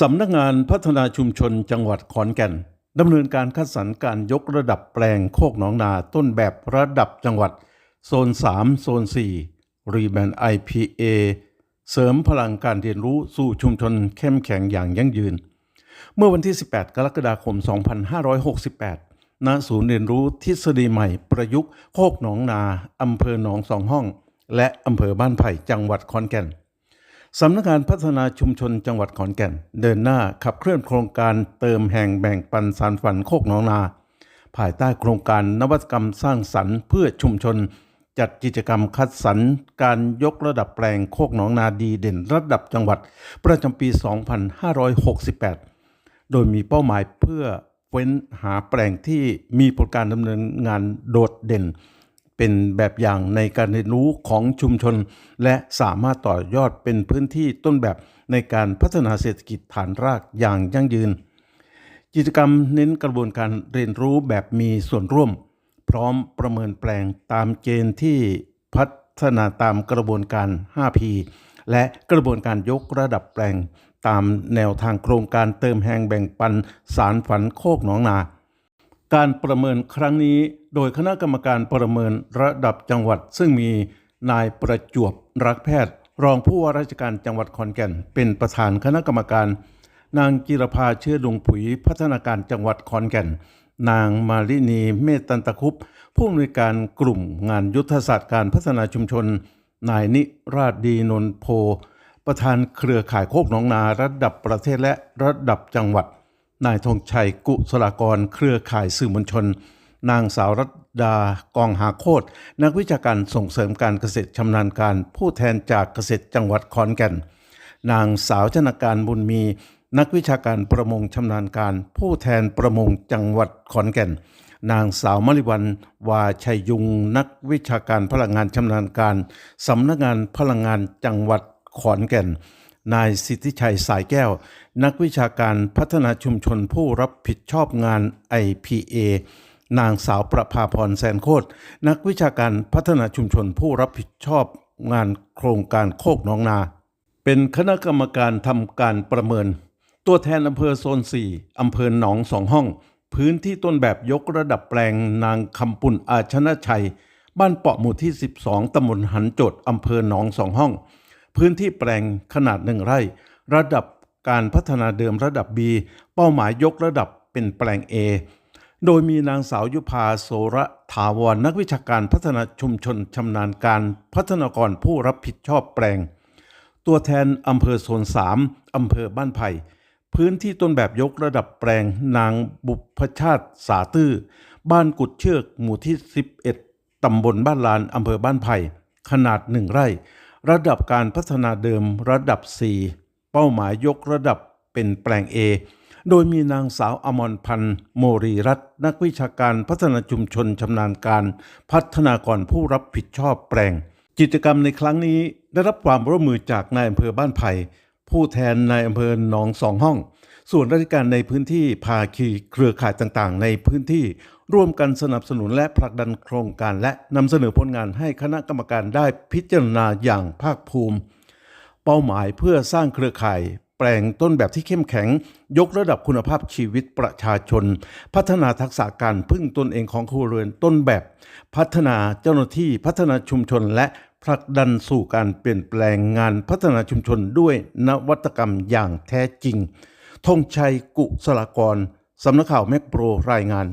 สำนักงานพัฒนาชุมชนจังหวัดขอนแก่นดำเนินการคัดสรรการยกระดับแปลงโคกหนองนาต้นแบบระดับจังหวัด โซน 3 โซน 4 รีแบน IPA เสริมพลังการเรียนรู้สู่ชุมชนเข้มแข็งอย่างยั่งยืน เมื่อวันที่ 18 กรกฎาคม 2568 ณ ศูนย์เรียนรู้ทฤษฎีใหม่ประยุกต์โคกหนองนาอำเภอหนองสองห้อง และอำเภอบ้านไผ่จังหวัดขอนแก่น สำนักงานพัฒนาชุมชนจังหวัดขอนแก่น เดินหน้าขับเคลื่อนโครงการเติมแห่งแบ่งปันสารฝันโคกหนองนา ภายใต้โครงการนวัตกรรมสร้างสรรค์เพื่อชุมชน จัดกิจกรรมคัดสรรการยกระดับแปลงโคกหนองนาดีเด่นระดับจังหวัด ประจำปี 2568 โดยมีเป้าหมายเพื่อเว้นหาแปลงที่มีผลการดำเนินงานโดดเด่น เป็นแบบอย่างในการเรียนรู้ของชุมชน และสามารถต่อยอดเป็นพื้นที่ต้นแบบในการพัฒนาเศรษฐกิจฐานรากอย่างยั่งยืน กิจกรรมเน้นกระบวนการเรียนรู้แบบมีส่วนร่วม พร้อมประเมินแปลงตามเกณฑ์ที่พัฒนาตามกระบวนการ 5P และกระบวนการยกระดับแปลง ตามแนวทางโครงการเติมแห่งแบ่งปันสารฝันโคกหนองนา การประเมินครั้งนี้โดยคณะกรรมการประเมินระดับจังหวัด ซึ่งมีนายประจวบรักแพทย์ รองผู้ว่าราชการจังหวัดขอนแก่น เป็นประธานคณะกรรมการ นางจิรภาเชื่อดวงผุยพัฒนาการจังหวัดขอนแก่น นางมาลินีเมตตันตะคุปผู้อำนวยการกลุ่มงานยุทธศาสตร์การพัฒนาชุมชน นายนิราชดีนนโพ ประธานเครือข่ายโคกหนองนาระดับประเทศและระดับจังหวัด นายธงชัยกุศลากร เครือข่ายสื่อมวลชน นางสาวรัตดากองหาโคตรนักวิชาการส่งเสริมการเกษตรชำนาญการ ผู้แทนจากเกษตรจังหวัดขอนแก่น นางสาวชนาการบุญมี นักวิชาการประมงชำนาญการ ผู้แทนประมงจังหวัดขอนแก่น นางสาวมริวันวาชัยยุง นักวิชาการพลังงานชำนาญการสำนักงานพลังงานจังหวัดขอนแก่น นายสิทธิชัยสายแก้ว นักวิชาการพัฒนาชุมชนผู้รับผิดชอบงาน IPA นางสาวประภาพรแสนโคตรนักวิชาการพัฒนาชุมชนผู้รับผิดชอบงานโครงการโคกหนองนา เป็นคณะกรรมการทำการประเมิน ตัวแทนอำเภอโซน 4อำเภอหนองสองห้อง พื้นที่ต้นแบบยกระดับแปลงนางคำปุ่นอาชนะชัย บ้านเปาะหมู่ที่ 12ตำบลหันโจดอำเภอหนองสองห้อง พื้นที่แปลงขนาดหนึ่งไร่ ระดับการพัฒนาเดิมระดับ B เป้าหมายยกระดับเป็นแปลง A โดยมีนางสาวยุพาโสระถาวรนักวิชาการพัฒนาชุมชนชำนาญการพัฒนากรผู้รับผิดชอบแปลง ตัวแทนอำเภอโซน3อำเภอบ้านไผ่พื้นที่ต้นแบบยกระดับแปลงนางบุพชาติสาตื้อ บ้านกุดเชือกหมู่ที่ 11 ตำบลบ้านลานอำเภอบ้านไผ่ขนาดหนึ่งไร่ ระดับการพัฒนาเดิมระดับ 4 เป้าหมายยกระดับเป็นแปลง A โดยมีนางสาวอมรพันธ์โมรีรัตน์นักวิชาการพัฒนาชุมชนชำนาญการ พัฒนากรผู้รับผิดชอบแปลง กิจกรรมในครั้งนี้ได้รับความร่วมมือจากนายอำเภอบ้านไผ่ ผู้แทนนายอำเภอหนองสองห้อง ส่วนราชการในพื้นที่ภาคีเครือข่ายต่างๆ ในพื้นที่ ร่วมกันสนับสนุนและผลักดันโครงการและนำเสนอผลงานให้คณะกรรมการได้พิจารณาอย่างภาคภูมิ เป้าหมายเพื่อสร้างเครือข่าย แปลงต้นแบบที่เข้มแข็ง ยกระดับคุณภาพชีวิตประชาชน พัฒนาทักษะการพึ่งตนเองของครัวเรือนต้นแบบ พัฒนาเจ้าหน้าที่พัฒนาชุมชนและผลักดันสู่การเปลี่ยนแปลงงานพัฒนาชุมชนด้วยนวัตกรรมอย่างแท้จริงธงชัยกุศลกร สำนักข่าวแมกโปรรายงาน